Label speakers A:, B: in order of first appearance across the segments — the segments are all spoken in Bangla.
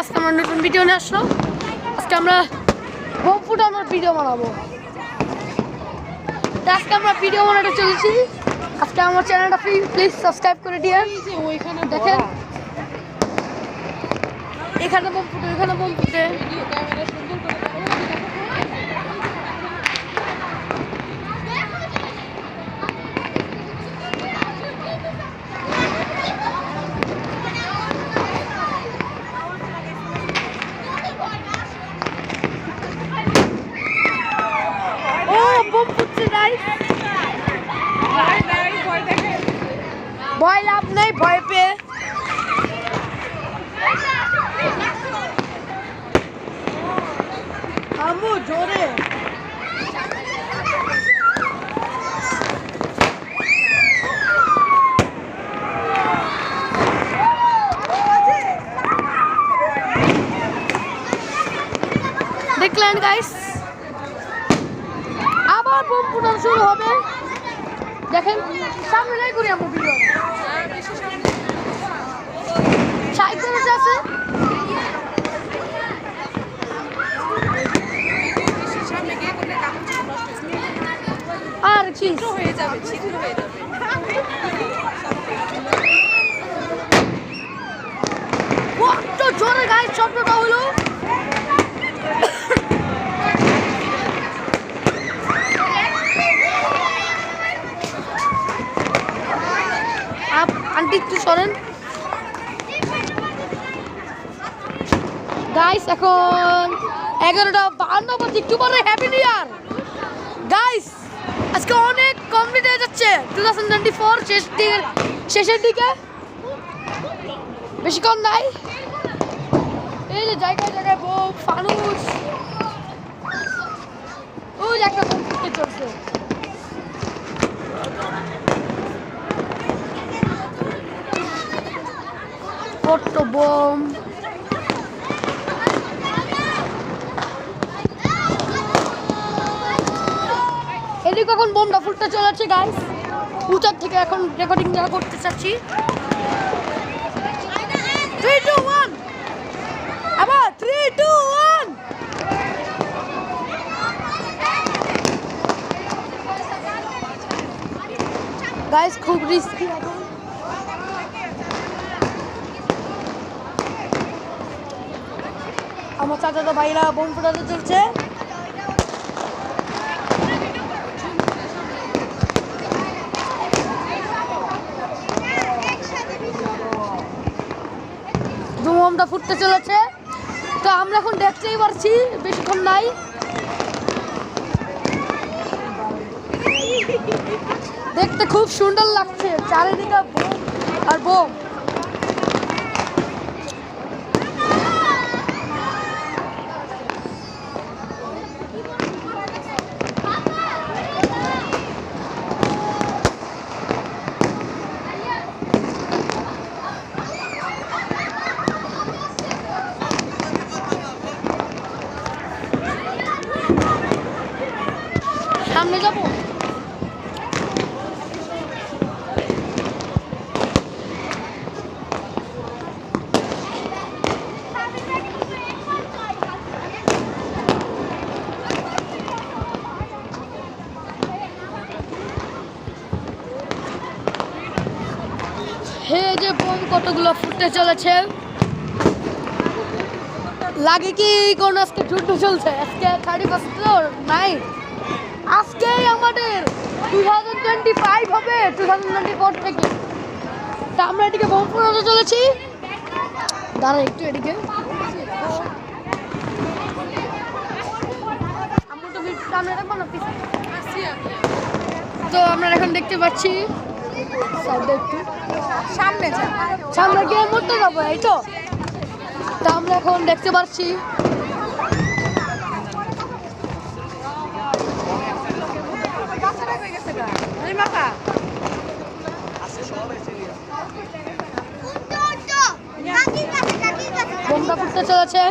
A: আজকে আমরা নতুন ভিডিও নিয়ে আসলো আজকে আমরা হোম ফুড আমরা ভিডিও বানাবো। আজকে আমরা ভিডিও বানাতে চলেছি। আজকে আমার চ্যানেলটা প্লিজ সাবস্ক্রাইব করে দিয়ে দেখেন। এখানে বোম ফুটে এখানে বোম ফুটে
B: ভয়
A: লাভ নেই ভয় পেয়ে আম্মু জোরে দেখলেন গাইস আবার বোম ফুটানো শুরু হবে দেখেন সামনে নাই করি আমার ভিডিও সাইকেল আছে
B: সামনে গিয়ে করলে কাপড় চোপড় নষ্ট হয়ে যাবে।
A: আর কি
B: ছিদ্র হয়ে যাবে ছিদ্র হয়ে যাবে
A: কত গায়ে শব্দটা হলো আন্টি, একটু সরেন। গাইস, এখন এগারোটা বান্ন বাজে, একটু পরে হ্যাপি নিউ ইয়ার গাইস, আজকে অনেক কমপ্লিট হয়ে যাচ্ছে। টু থাউজেন্ড টোয়েন্টি ফোর শেষ দিকে শেষের দিকে। বেশিক্ষণ নাই। এই যে জায়গায় জায়গায় বউ, ফানুস। ওই একটা ফুটতে চলছে ছোট্ট বোম। এদিকে এখন বোমটা ফুটতে চলেছে গাইস উচার থেকে এখন রেকর্ডিং যা করতে চাচ্ছি থ্রি টু ওয়ান আবার থ্রি টু গাইস খুব রিস্কি আমার চাচাতো ভাইরা বোম ফুটাতে চলছে। বোমটা ফুটতে চলেছে। তো আমরা এখন দেখতেই পারছি, বেশিক্ষণ নাই। দেখতে খুব সুন্দর লাগছে, চারিদিকে বোম আর বোম। সামনে যাব? হে যে কতগুলো ফুটতে চলেছে। লাগে কি কোন আজকে যুদ্ধ চলছে? আজকে থার্টি ফার্স্ট আমাদের টু থাউজেন্ড টোয়েন্টি ফাইভ হবে টু থাউজেন্ড টোয়েন্টি ফোর থেকে। তা আমরা এদিকে বোম ফুটাতে চলেছি। দাঁড়া একটু এদিকে। তো আমরা এখন দেখতে পাচ্ছি,
B: সামনে
A: সামনে গিয়ে মরতে যাব এই তো। তা আমরা এখন দেখতে পাচ্ছি বোমটা ফুটতে চলেছে।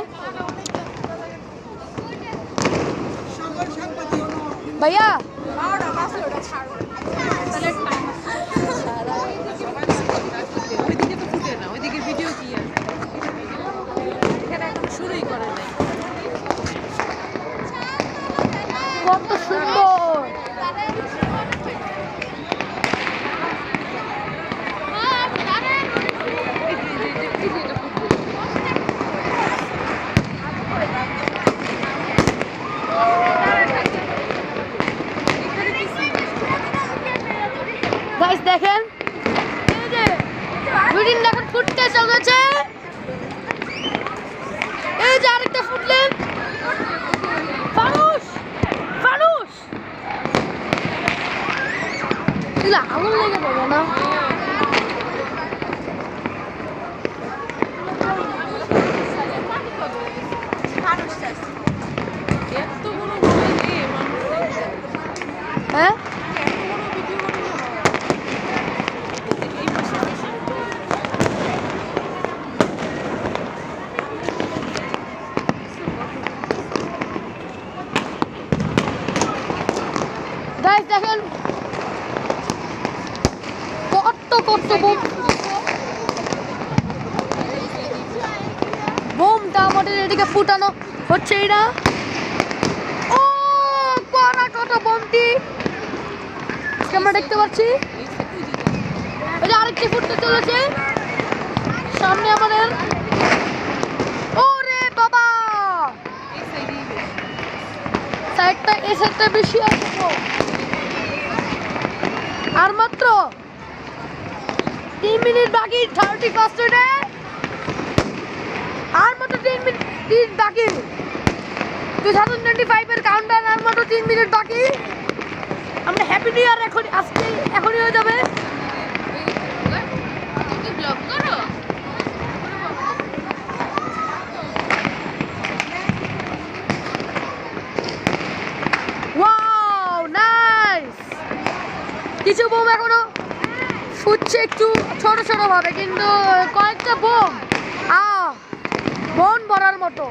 A: ভাইয়া
B: বারোটা বাজলো ওটা ছাড়ো তাহলে ওইদিকে তো ফুটে না ওইদিকে ভিডিও কি আছে কিছুই করে নাই
A: কত সুন্দর গাইস দেখেন এই যে দুদিন দেখেন ফুটতে চলেছে এই যে আরেকটা ফুটলেন ফানুস ফানুস এগুলো আগুন লেগে যাবে না
B: এত বড় মোবাইল দিয়ে মানুষ দেখছে।
A: হ্যাঁ? দেখেন। কত কত বোম। বোমটা আমাদের এদিকে ফুটানো হচ্ছে না ও, করা কত বোমটি? আমরা দেখতে পাচ্ছি।
B: এই
A: আরেকটি ফুটতে চলেছে। সামনে আমাদের ওরে বাবা। সাইডটা এই সাইডটা বেশি আছে আর মাত্র তিন মিনিট বাকি থার্টি ফার্স্ট আর মাত্র তিন মিনিট বাকি। টু থাউজেন্ড টোয়েন্টি ফাইভের কাউন্টার আর মাত্র তিন মিনিট বাকি। আমরা হ্যাপি নিউ ইয়ার এখন আজকে এখনই হয়ে যাবে। কিছু বোম এখনও? ফুটছে একটু ছোট ছোট ভাবে, কিন্তু কয়েকটা বোম আ মন ভরার মতো।